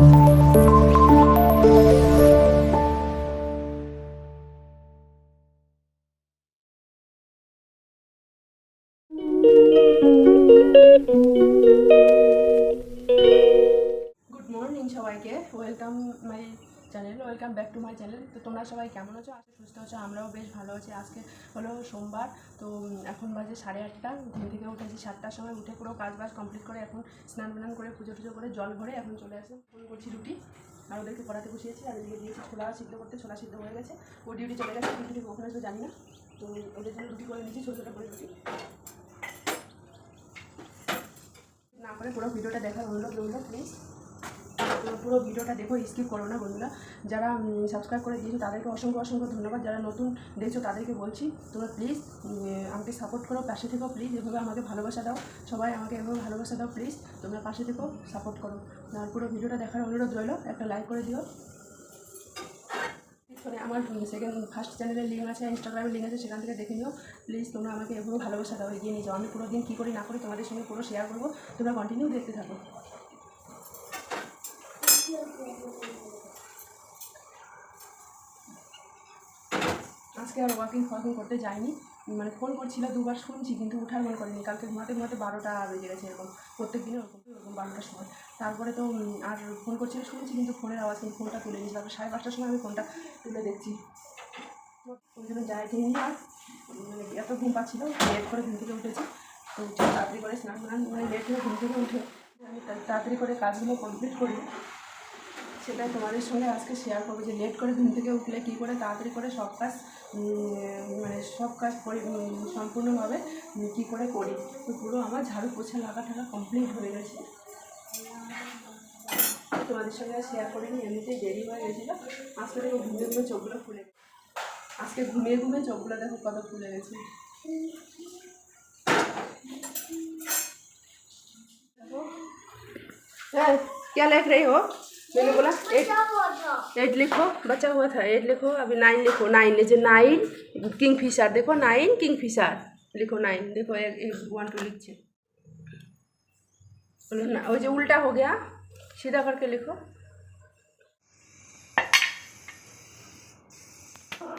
Good welcome back to my channel তো তোমরা সবাই কেমন আছো? আজকে সুস্থ আছো, আমরাও বেশ ভালো আছি। আজকে হলো সোমবার, তো এখন বাজে সাড়ে আটটা। ঘুম থেকে উঠেছি সাতটার সময়, উঠে পুরো কাজ বাজ কমপ্লিট করে এখন স্নান টান করে, পুজো টুজো করে জল ভরে এখন চলে আসে ফোন করছি রুটি, আর ওদেরকে পড়াতে বসিয়েছি, আর এদিকে দিয়েছি ছোলা সিদ্ধ করতে, ছোলা সিদ্ধ হয়ে গেছে। ও ডিউটি চলে গেছে ডিউটি থেকে ওখানে আসবে জানি না। তো ওদের জন্য রুটি করে নিয়েছি, ছোটো ছোটো করে রুটি। না করে পুরো ভিডিওটা দেখার অনুরোধ রইল প্লিজ পুরো পুরো ভিডিওটা দেখো স্কিপ করো না বন্ধুরা। যারা সাবস্ক্রাইব করে দিয়েছ, তাদেরকে অসংখ্য অসংখ্য ধন্যবাদ। যারা নতুন দেখছ, তাদেরকে বলছি, তোমরা প্লিজ আমাকে সাপোর্ট করো, পাশে থেকো প্লিজ এভাবে আমাকে ভালোবাসা দাও। সবাই আমাকে এভাবে ভালোবাসা দাও প্লিজ তোমরা পাশে থেকো সাপোর্ট করো। আর পুরো ভিডিওটা দেখার অনুরোধ রইল, একটা লাইক করে দিও। পিছনে আমার সেকেন্ড ফার্স্ট চ্যানেলের লিঙ্ক আছে ইনস্টাগ্রামের লিঙ্ক আছে, সেখান থেকে দেখে নিও। প্লিজ তোমরা আমাকে এভাবে ভালোবাসা দাও, এগিয়ে নিয়ে যাও। আমি পুরো দিন কী করি, না করি তোমাদের সঙ্গে পুরো শেয়ার করব। তোমরা কন্টিনিউ দেখতে থাকো। আজকে আর ওয়াকিং ফকিং করতে যাইনি। মানে ফোন করছিল, দুবার শুনছি, কিন্তু উঠার মনে করিনি। কালকে ঘুমাতে ঘুমাতে বারোটা বেজে গেছে এরকম। প্রত্যেক দিনে ওরকম ওরকম বারোটার সময়। তারপরে তো আর ফোন করছিল, শুনছি, কিন্তু ফোনের আওয়াজ কিন্তু ফোনটা তুলে নিয়েছি। তারপর সাড়ে পাঁচটার সময় আমি ফোনটা তুলে দেখছি। ওই জন্য যাই ঠিক আর মানে এত ঘুম পাচ্ছিল লেট করে ঘুম থেকে উঠেছি। তো উঠে তাড়াতাড়ি করে স্নান স্নান মানে লেট হয়ে ঘুম থেকে উঠে আমি তাড়াতাড়ি করে কাজগুলো কমপ্লিট করি সেটাই তোমাদের সঙ্গে আজকে শেয়ার করবো যে লেট করে ঘুম থেকে উঠলে কী করে তাড়াতাড়ি করে সব কাজ উম, মানে সব কাজ পরি উম, সম্পূর্ণভাবে উম, কী করে করি তো পুরো আমার ঝাড়ু পোছা লাগা টাকা কমপ্লিট হয়ে গেছে তোমাদের সঙ্গে শেয়ার করিনি এমনিতেই দেরি হয়ে গেছিলো আজকে দেখো ঘুমিয়ে ঘুমিয়ে চোখগুলো খুলে গেছে। আজকে ঘুমিয়ে ঘুমিয়ে চোখগুলো দেখো কত খুলে গেছে দেখো हाँ, क्या लिख रही हो मैंने बोला एट एट लिखो बचा हुआ था एट लिखो अभी नाइन लिखो नाइन लीजिए नाइन किंग फिशर देखो नाइन किंग फिशर लिखो नाइन देखो एक एक वन टू लिखिए बोलो ना वो जो उल्टा हो गया सीधा करके लिखो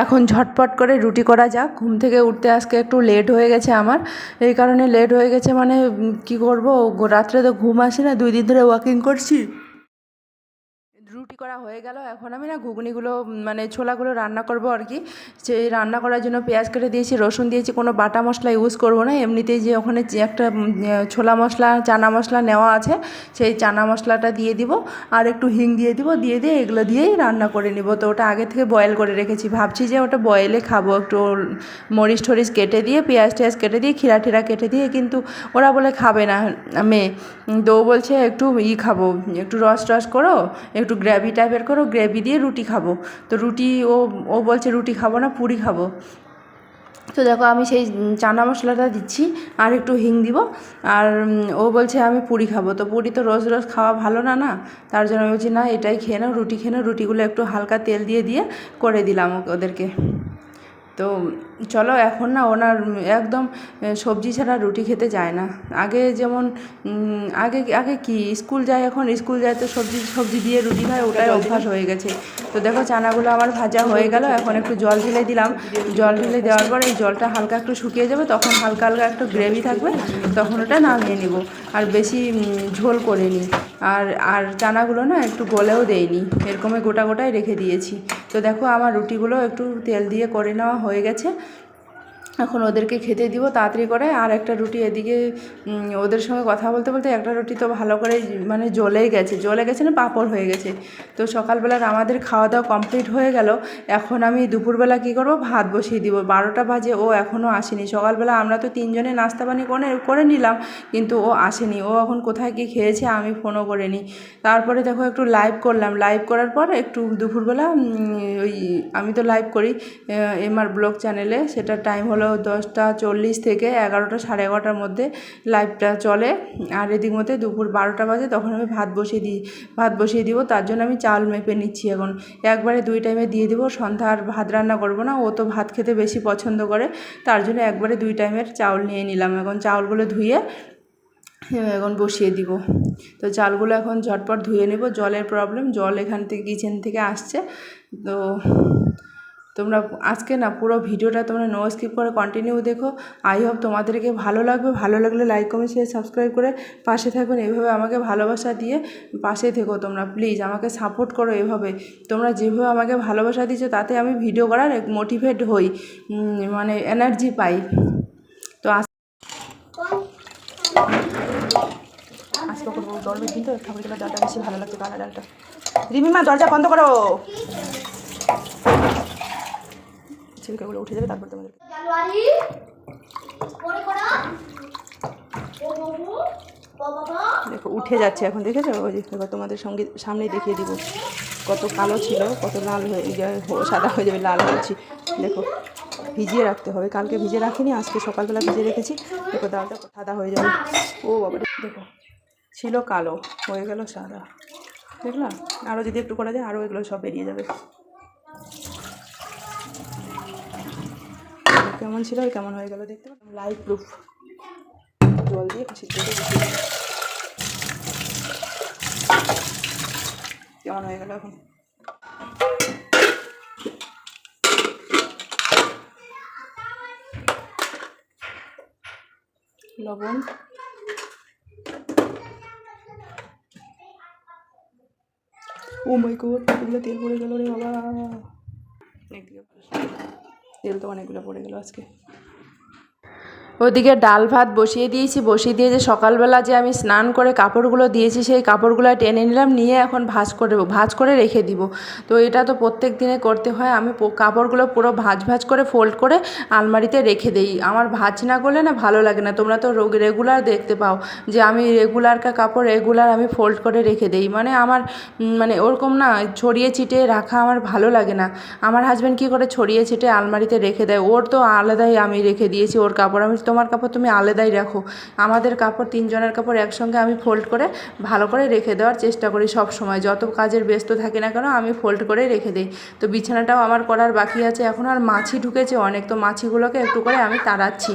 এখন ঝটপট করে রুটি করা যাক ঘুম থেকে উঠতে আজকে একটু লেট হয়ে গেছে আমার এই কারণে লেট হয়ে গেছে মানে উম, কি করব রাত্রে তো ঘুম আসে না দুই দিন ধরে ওয়াকিং করছি রুটি করা হয়ে গেল। এখন আমি না ঘুগনিগুলো মানে ছোলাগুলো রান্না করব আর কি। সেই রান্না করার জন্য পেঁয়াজ কেটে দিয়েছি, রসুন দিয়েছি, কোনো বাটা মশলা ইউজ করব না। এমনিতেই যে ওখানে যে একটা ছোলা মশলা, চানা মশলা নেওয়া আছে, সেই চানা মশলাটা দিয়ে দিব। আর একটু হিং দিয়ে দিব, দিয়ে দিয়ে এগুলো দিয়েই রান্না করে নিব। তো ওটা আগে থেকে বয়েল করে রেখেছি। ভাবছি যে ওটা বয়েলে খাব একটু, মরিচ টরিচ কেটে দিয়ে, পেঁয়াজ টেয়াজ কেটে দিয়ে খিরা ঠিরা কেটে দিয়ে, কিন্তু ওরা বলে খাবে না। মেয়ে তো বলছে একটু ই খাব, একটু রস টস করো, একটু গ্রেভি টাইপের করো গ্রেভি দিয়ে রুটি খাব। তো রুটি ও ও বলছে রুটি খাব না, পুরি খাব। তো দেখো আমি সেই চানা মশলাটা দিচ্ছি, আর একটু হিং দিব। আর ও বলছে আমি পুরি খাব। তো পুরি তো রোজ রোজ খাওয়া ভালো না না, তার জন্য আমি বলছি না, এটাই খেয়ে নাও, রুটি খেয়ে নাও। রুটিগুলো একটু হালকা তেল দিয়ে দিয়ে করে দিলাম ওদেরকে। তো চলো এখন না ওনার একদম সবজি ছাড়া রুটি খেতে যায় না। আগে যেমন আগে আগে কি স্কুল যায় এখন স্কুল যায় তো সবজি সবজি দিয়ে রুটি খায় ওটাই অভ্যাস হয়ে গেছে। তো দেখো চানাগুলো আমার ভাজা হয়ে গেল এখন একটু জল ঢেলে দিলাম। জল ঢেলে দেওয়ার পর এই জলটা হালকা একটু শুকিয়ে যাবে তখন হালকা হালকা একটু গ্রেভি থাকবে তখন ওটা নামিয়ে নিব। আর বেশি ঝোল করে নিই আর আর চানাগুলো না একটু গলেও দেয়নি এরকমই গোটা গোটাই রেখে দিয়েছি। তো দেখো আমার রুটিগুলো একটু তেল দিয়ে করে নেওয়া হয়ে গেছে। এখন ওদেরকে খেতে দিব, তাড়াতাড়ি করে। আর একটা রুটি এদিকে ওদের সঙ্গে কথা বলতে বলতে একটা রুটি তো ভালো করে মানে জ্বলেই গেছে। জ্বলে গেছে না, পাঁপড় হয়ে গেছে। তো সকালবেলার আমাদের খাওয়া দাওয়া কমপ্লিট হয়ে গেল। এখন আমি দুপুরবেলা কী করব? ভাত বসিয়ে দিব। বারোটা বাজে, ও এখনও আসেনি। সকালবেলা আমরা তো তিনজনে নাস্তা পানি করে করে নিলাম, কিন্তু ও আসেনি। ও এখন কোথায় কী খেয়েছে আমি ফোনও করিনি। তারপরে দেখো একটু লাইভ করলাম। লাইভ করার পর একটু দুপুরবেলা ওই, আমি তো লাইভ করি এমআর ব্লগ চ্যানেলে সেটার টাইম হলো দশটা, চল্লিশ থেকে এগারোটা, সাড়ে এগারোটার মধ্যে লাইভটা চলে। আর এদিক মধ্যে দুপুর বারোটা বাজে, তখন আমি ভাত বসিয়ে দিই। ভাত বসিয়ে দিব, তার জন্য আমি চাল মেপে নিচ্ছি এখন। একবারে দুই টাইমে দিয়ে দিব, সন্ধ্যা আর ভাত রান্না করব না, ও তো ভাত খেতে বেশি পছন্দ করে, তার জন্য একবারে দুই টাইমের চাউল নিয়ে নিলাম। এখন চাউলগুলো ধুয়ে এখন বসিয়ে দিব। তো চালগুলো এখন ঝটপট ধুয়ে নেব, জলের প্রবলেম জল এখান থেকে কিচেন থেকে আসছে। তো তোমরা আজকে না পুরো ভিডিওটা তোমরা নো স্কিপ করে কন্টিনিউ দেখো। আই হোপ তোমাদেরকে ভালো লাগবে। ভালো লাগলে লাইক কমেন্ট শেয়ার সাবস্ক্রাইব করে পাশে থাকবেন এইভাবে আমাকে ভালোবাসা দিয়ে পাশে থেকো তোমরা। প্লিজ আমাকে সাপোর্ট করো এভাবে। তোমরা যেভাবে আমাকে ভালোবাসা দিচ্ছ তাতে আমি ভিডিও করার মোটিভেট হই। মানে এনার্জি পাই। তো আজ আজকে করব গরমের দিন তো ডালটা বেশি ভালো লাগছে ডালটা। রিমিমা, দরজা বন্ধ করো। ছিলকাগুলো উঠে যাবে তারপর তোমাদের দেখো উঠে যাচ্ছে এখন দেখেছ? ওই যে এবার তোমাদের সঙ্গে সামনেই দেখিয়ে দিব কত কালো ছিল কত লাল হয়ে যায় সাদা হয়ে যাবে লাল হয়েছি। দেখো ভিজিয়ে রাখতে হবে। কালকে ভিজে রাখিনি আজকে সকালবেলা ভিজে রেখেছি। দেখো ডালটা সাদা হয়ে যাবে। ও বাবা দেখো ছিল কালো হয়ে গেল সাদা। দেখলাম আরও যদি একটু করা যায় আরও এগুলো সব বেরিয়ে যাবে। কেমন ছিল আর কেমন হয়ে গেল দেখতে লাইভ প্রুফ জল দিয়ে সিদ্ধ কেমন হয়ে গেল এখন? লবণ। ও মাই গড এগুলো তেল পড়ে গেল রে বাবা। তেল তো অনেকগুলো পড়ে গেল আজকে। ওদিকে ডাল ভাত বসিয়ে দিয়েছি, বসিয়ে দিয়ে যে সকালবেলা যে আমি স্নান করে কাপড়গুলো দিয়েছি, সেই কাপড়গুলো টেনে নিলাম, নিয়ে এখন ভাঁজ করে ভাঁজ করে রেখে দিব। তো এটা তো প্রত্যেক দিনে করতে হয়, আমি কাপড়গুলো পুরো ভাঁজ ভাঁজ করে ফোল্ড করে আলমারিতে রেখে দেই। আমার ভাঁজ না করলে না ভালো লাগে না, তোমরা তো রেগুলার দেখতে পাও যে আমি রেগুলারকা কাপড় রেগুলার আমি ফোল্ড করে রেখে দেই। মানে আমার মানে ওরকম না, ছড়িয়ে ছিটিয়ে রাখা আমার ভালো লাগে না। আমার হাজব্যান্ড কী করে ছড়িয়ে ছিটিয়ে আলমারিতে রেখে দেয়? ওর তো আলাদাই আমি রেখে দিয়েছি, ওর কাপড় আমি তোমার কাপড় তুমি আলাদাই রাখো। আমাদের কাপড় তিনজনের কাপড় একসঙ্গে আমি ফোল্ড করে ভালো করে রেখে দেওয়ার চেষ্টা করি সব সময় যত কাজের ব্যস্ত থাকি না কেন আমি ফোল্ড করে রেখে দিই। তো বিছানাটাও আমার করার বাকি আছে। এখন আর মাছি ঢুকেছে অনেক। তো মাছিগুলোকে একটু করে আমি তাড়াচ্ছি।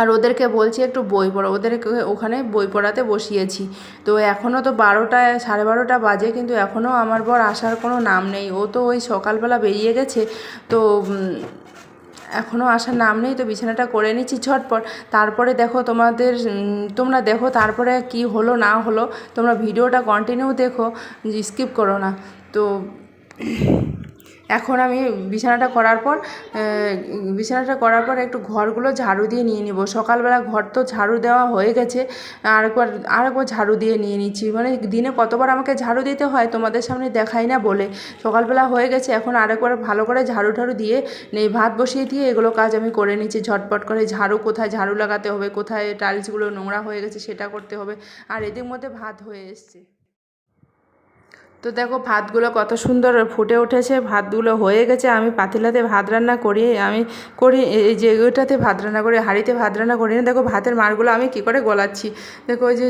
আর ওদেরকে বলছি একটু বই পড়া। ওদেরকে ওখানে বই পড়াতে বসিয়েছি। তো এখনও তো বারোটায় সাড়ে বারোটা বাজে কিন্তু এখনও আমার বর আসার কোনো নাম নেই। ও তো ওই সকালবেলা বেরিয়ে গেছে। তো এখনও আসার নাম নেই, তো বিছানাটা করে নিচ্ছি ঝটপট। তারপরে দেখো তোমাদের তোমরা দেখো তারপরে কি হলো না হলো, তোমরা ভিডিওটা কন্টিনিউ দেখো, স্কিপ করো না। তো এখন আমি বিছানাটা করার পর বিছানাটা করার পর একটু ঘরগুলো ঝাড়ু দিয়ে নিয়ে নিব। সকালবেলা ঘর তো ঝাড়ু দেওয়া হয়ে গেছে, আরেকবার আরেকবার ঝাড়ু দিয়ে নিয়ে নিচ্ছি। মানে দিনে কতবার আমাকে ঝাড়ু দিতে হয় তোমাদের সামনে দেখাই না বলে। সকালবেলা হয়ে গেছে, এখন আরেকবার ভালো করে ঝাড়ু ঠাড়ু দিয়ে নেই, ভাত বসিয়ে দিয়ে এগুলো কাজ আমি করে নিচ্ছি। ঝটপট করে ঝাড়ু কোথায় ঝাড়ু লাগাতে হবে, কোথায় টাইলসগুলো নোংরা হয়ে গেছে সেটা করতে হবে। আর এদের মধ্যে ভাত হয়ে এসছে। তো দেখো ভাতগুলো কত সুন্দর ফুটে উঠেছে, ভাতগুলো হয়ে গেছে। আমি পাতিলাতে ভাত রান্না করি, আমি করি, এই যে ওইটাতে ভাত রান্না করি, হাঁড়িতে ভাত রান্না করি না। দেখো ভাতের মারগুলো আমি কী করে গলাচ্ছি। দেখো ওই যে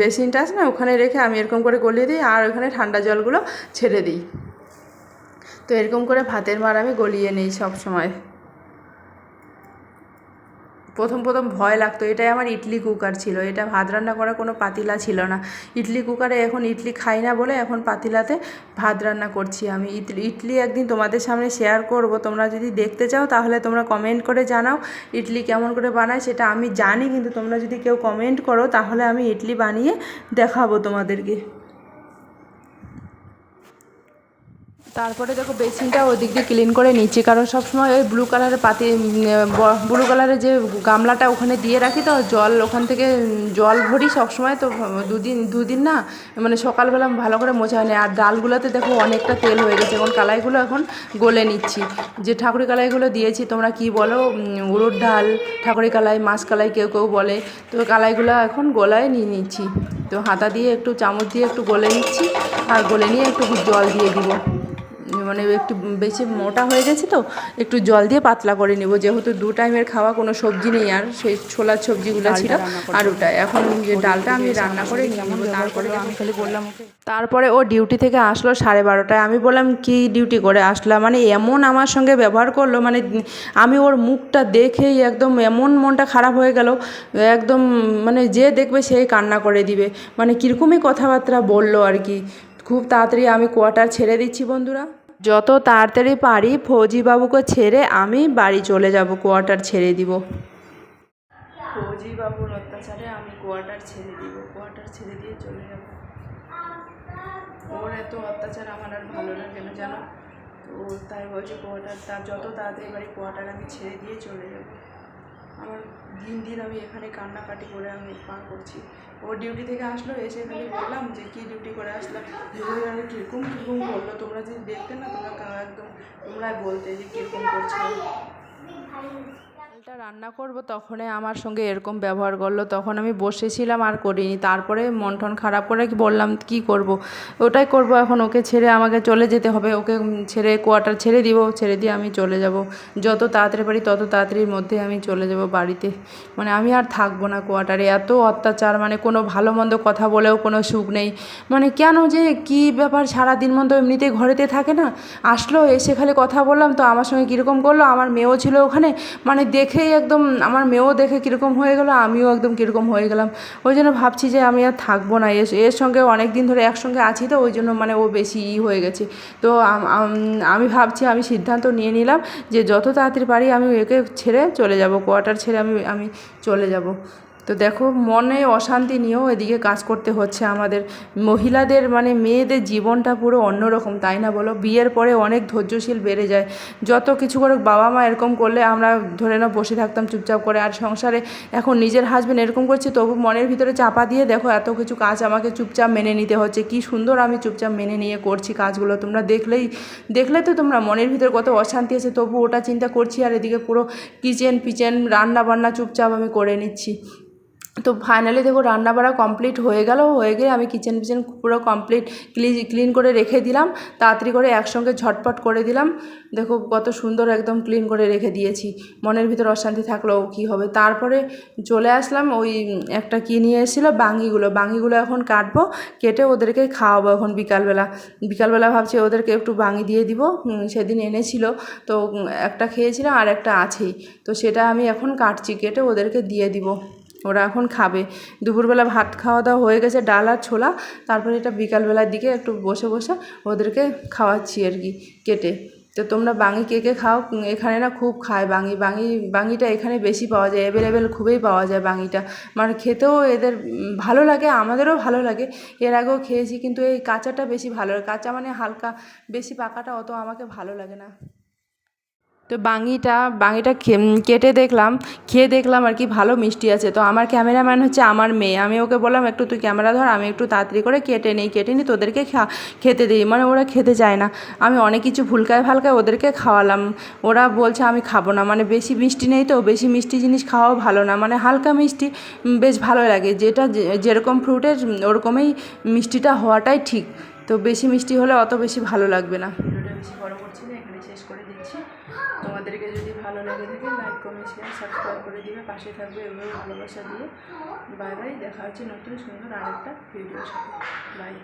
বেসিনটা আছে না, ওখানে রেখে আমি এরকম করে গলিয়ে দিই আর ওখানে ঠান্ডা জলগুলো ছেড়ে দিই। তো এরকম করে ভাতের মার আমি গলিয়ে নিই সব সময় প্রথম প্রথম ভয় লাগতো। এটাই আমার ইডলি কুকার ছিল। এটা ভাত রান্না করার কোনো পাতিলা ছিল না। ইডলি কুকারে এখন ইডলি খাই না বলে এখন পাতিলাতে ভাত রান্না করছি আমি। ইডলি ইডলি একদিন তোমাদের সামনে শেয়ার করব। তোমরা যদি দেখতে চাও তাহলে তোমরা কমেন্ট করে জানাও ইডলি কেমন করে বানায়। সেটা আমি জানি, কিন্তু তোমরা যদি কেউ কমেন্ট করো তাহলে আমি ইডলি বানিয়ে দেখাবো তোমাদেরকে। তারপরে দেখো বেসিনটা ওই দিক দিয়ে ক্লিন করে নিচ্ছি, কারণ সবসময় ওই ব্লু কালারের পাতি ব্লু কালারের যে গামলাটা ওখানে দিয়ে রাখি তো, জল ওখান থেকে জল ভরি সবসময় তো, দুদিন দুদিন না মানে সকালবেলা ভালো করে মোছা হয়নি। আর ডালগুলোতে দেখো অনেকটা তেল হয়ে গেছে, এখন কালাইগুলো এখন গলে নিচ্ছি। যে ঠাকুরি কালাইগুলো দিয়েছি, তোমরা কি বলো? উড়োর ডাল, ঠাকুরি কালাই, মাছ কালাই কেউ কেউ বলে। তো কালাইগুলো এখন গলায় নিয়ে নিচ্ছি। তো হাতা দিয়ে একটু, চামচ দিয়ে একটু গলে নিচ্ছি, আর গলে নিয়ে একটু জল দিয়ে দিব। মানে একটু বেশি মোটা হয়ে গেছে তো একটু জল দিয়ে পাতলা করে নেব। যেহেতু দু টাইমের খাওয়া কোনো সবজি নেই আর সেই ছোলার সবজিগুলো ছিল আর ওটা এখন যে ডালটা আমি রান্না করে তারপরে আমি খালি বললাম ওকে। তারপরে ও ডিউটি থেকে আসলো সাড়ে বারোটায়। আমি বললাম কি ডিউটি করে আসলাম মানে এমন আমার সঙ্গে ব্যবহার করল মানে আমি ওর মুখটা দেখেই একদম এমন মনটা খারাপ হয়ে গেল একদম মানে যে দেখবে সেই কান্না করে দিবে। মানে কীরকমই কথাবার্তা বলল আর কি। খুব তাড়াতাড়ি আমি কোয়ার্টার ছেড়ে দিচ্ছি বন্ধুরা। যত তাড়াতাড়ি পারি ফৌজিবাবুকে ছেড়ে আমি বাড়ি চলে যাব, কোয়ার্টার ছেড়ে দিব। ফৌজিবাবুর অত্যাচারে আমি কোয়ার্টার ছেড়ে দিব, কোয়ার্টার ছেড়ে দিয়ে চলে যাব। ওর এত অত্যাচার আমার আর ভালো লাগে না, জানো? তো তাই বলছে, কোয়ার্টার তার যত তাড়াতাড়ি বাড়ি কোয়ার্টার আমি ছেড়ে দিয়ে চলে যাব। আমার দিন দিন আমি এখানে কান্নাকাটি করে আমি পার করছি। ও ডিউটি থেকে আসলো, এসে এখানে বললাম যে, কী ডিউটি করে আসলাম কীরকম কীরকম বলল? তোমরা যদি দেখতে না, তোমরা একদম তোমরা বলতে যে কীরকম করছ। ডালটা রান্না করব, তখনই আমার সঙ্গে এরকম ব্যবহার করল। তখন আমি বসেছিলাম আর করিনি। তারপরে মন টন খারাপ করে কি বললাম, কি করব? ওটাই করব এখন, ওকে ছেড়ে আমাকে চলে যেতে হবে। ওকে ছেড়ে কোয়ার্টার ছেড়ে দিব, ছেড়ে দিয়ে আমি চলে যাব। যত তাড়াতাড়ি পারি তত তাড়াতাড়ির মধ্যে আমি চলে যাব বাড়িতে। মানে আমি আর থাকব না কোয়ার্টারে। এত অত্যাচার মানে কোনো ভালো মন্দ কথা বলেও কোনো সুখ নেই। মানে কেন যে কি ব্যাপার, সারাদিন মতো এমনিতেই ঘরেতে থাকে না। আসলো, এসে খালি কথা বললাম, তো আমার সঙ্গে কীরকম করল? আমার মেয়েও ছিল ওখানে। মানে দেখেই একদম আমার মেয়েও দেখে কীরকম হয়ে গেলো, আমিও একদম কীরকম হয়ে গেলাম। ওই জন্য ভাবছি যে আমি আর থাকব না। এর এর সঙ্গে অনেক দিন ধরে একসঙ্গে আছি তো, ওই জন্য মানে ও বেশি ই হয়ে গেছে। তো আমি ভাবছি, আমি সিদ্ধান্ত নিয়ে নিলাম যে যত তাড়াতাড়ি পারি আমি একে ছেড়ে চলে যাব, কোয়ার্টার ছেড়ে আমি আমি চলে যাব। তো দেখো, মনে অশান্তি নিয়েও এদিকে কাজ করতে হচ্ছে আমাদের। মহিলাদের মানে মেয়েদের জীবনটা পুরো অন্যরকম, তাই না বলো? বিয়ের পরে অনেক ধৈর্যশীল বেড়ে যায়। যত কিছু করে বাবা মা এরকম করলে আমরা ধরে নাও বসে থাকতাম চুপচাপ করে, আর সংসারে এখন নিজের হাজবেন্ড এরকম করছে, তবু মনের ভিতরে চাপা দিয়ে দেখো, এত কিছু কাজ আমাকে চুপচাপ মেনে নিতে হচ্ছে। কি সুন্দর আমি চুপচাপ মেনে নিয়ে করছি কাজগুলো। তোমরা দেখলেই, দেখলে তো তোমরা মনের ভিতরে কত অশান্তি আছে, তবু ওটা চিন্তা করছি, আর এদিকে পুরো কিচেন পিচেন রান্না বান্না চুপচাপ আমি করে নিচ্ছি। তো ফাইনালি দেখো রান্না বাড়া কমপ্লিট হয়ে গেল, হয়ে গিয়ে আমি কিচেন ফিচেন পুরো কমপ্লিট ক্লিন করে রেখে দিলাম, তাড়াতাড়ি করে একসঙ্গে ঝটপট করে দিলাম। দেখো কত সুন্দর একদম ক্লিন করে রেখে দিয়েছি, মনের ভিতর অশান্তি থাকলেও কী হবে? তারপরে চলে আসলাম ওই একটা কি নিয়ে এসেছিল বাঙিগুলো বাঙিগুলো এখন কাটবো, কেটে ওদেরকে খাওয়াবো এখন বিকালবেলা। বিকালবেলা ভাবছি ওদেরকে একটু বাঙি দিয়ে দিব সেদিন এনেছিল। তো একটা খেয়েছিলাম আর একটা আছেই। তো সেটা আমি এখন কাটছি, কেটে ওদেরকে দিয়ে দিব। ওরা এখন খাবে। দুপুরবেলা ভাত খাওয়া দাওয়া হয়ে গেছে, ডাল আর ছোলা। তারপরে এটা বিকালবেলার দিকে একটু বসে বসে ওদেরকে খাওয়াচ্ছি আর কি কেটে। তো তোমরা বাঙি কে কে খাও? এখানে না খুব খায় বাঙি। বাঙি, বাঙিটা এখানে বেশি পাওয়া যায় অ্যাভেলেবেল খুবই পাওয়া যায় বাঙিটা। মানে খেতেও এদের ভালো লাগে, আমাদেরও ভালো লাগে। এর আগেও খেয়েছি, কিন্তু এই কাঁচাটা বেশি ভালো কাঁচা মানে হালকা, বেশি পাকাটা অত আমাকে ভালো লাগে না। তো বাঙিটা বাঙিটা কেটে দেখলাম, খেয়ে দেখলাম আর কি ভালো মিষ্টি আছে। তো আমার ক্যামেরাম্যান হচ্ছে আমার মেয়ে। আমি ওকে বললাম, একটু তুই ক্যামেরা ধর, আমি একটু তাড়াতাড়ি করে কেটে নিই কেটে নিই তোদেরকে খেতে দিই। মানে ওরা খেতে চায় না। আমি অনেক কিছু ভুলকায় ফালকায় ওদেরকে খাওয়ালাম। ওরা বলছে, আমি খাব না। মানে বেশি মিষ্টি নেই তো, বেশি মিষ্টি জিনিস খাওয়াও ভালো না। মানে হালকা মিষ্টি বেশ ভালো লাগে। যেটা যেরকম ফ্রুটের ওরকমই মিষ্টিটা হওয়াটাই ঠিক। তো বেশি মিষ্টি হলে অত বেশি ভালো লাগবে না। বেশি বড় করছি এখানে শেষ করে তোমাদেরকে যদি ভালো লাগে থাকে লাইক কমেন্ট শেয়ার সাবস্ক্রাইব করে দিবে। পাশে থাকবে এভাবে ভালোবাসা দিয়ে। বাই বাই, দেখা হচ্ছে নতুন সুন্দর আরেকটা ভিডিওর সাথে। বাই